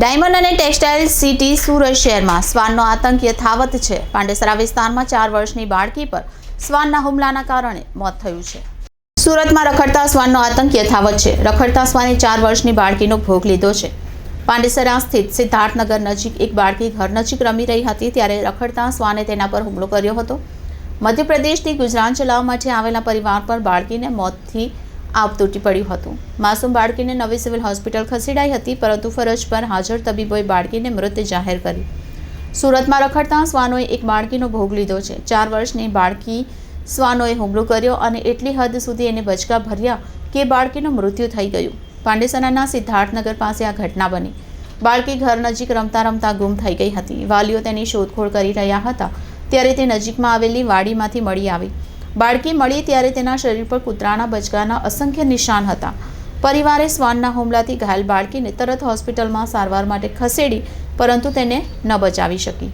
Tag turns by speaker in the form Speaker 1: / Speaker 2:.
Speaker 1: Diamond અને textile city Surat શહેરમાં શ્વાનનો આતંક યથાવત છે. પાંડેસરા વિસ્તારમાં ચાર વર્ષની બાળકી પર શ્વાનના હુમલાના કારણે મોત થયું છે. સુરતમાં રખડતા શ્વાનનો આતંક યથાવત છે. રખડતા શ્વાને ચાર વર્ષની બાળકીનો ભોગ લીધો છે. પાંડેસરા સ્થિત સિદ્ધાર્થનગર નજીક એક બાળકી ઘર નજીક રમી રહી હતી ત્યારે રખડતા શ્વાને તેના પર હુમલો કર્યો હતો. મધ્યપ્રદેશથી ગુજરાત ચલાવવા માટે આવેલા પરિવાર પર બાળકીને મોતથી આપ તૂટી પડ્યું હતું. માસૂમ બાળકીને નવી સિવિલ હોસ્પિટલ ખસેડાઈ હતી, પરંતુ ફરજ પર હાજર તબીબોએ બાળકીને મૃત જાહેર કરી સુરતમાં રખડતા શ્વાનોએ એક બાળકીનો ભોગ લીધો છે. ચાર વર્ષની બાળકી શ્વાનોએ હુમલો કર્યો અને એટલી હદ સુધી એને બચકા ભર્યા કે બાળકીનું મૃત્યુ થઈ ગયું. પાંડેસરાના સિદ્ધાર્થનગર પાસે આ ઘટના બની. બાળકી ઘર નજીક રમતા રમતા ગુમ થઈ ગઈ હતી. વાલીઓ તેની શોધખોળ કરી રહ્યા હતા, ત્યારે તે નજીકમાં આવેલી વાડીમાંથી મળી આવી. બાળકી મળી ત્યારે તેના શરીર પર કૂતરાના બચકાના અસંખ્ય નિશાન હતા. પરિવારે શ્વાનના હુમલાથી ઘાયલ બાળકીને તરત હોસ્પિટલમાં સારવાર માટે ખસેડી, પરંતુ તેને ન બચાવી શકી.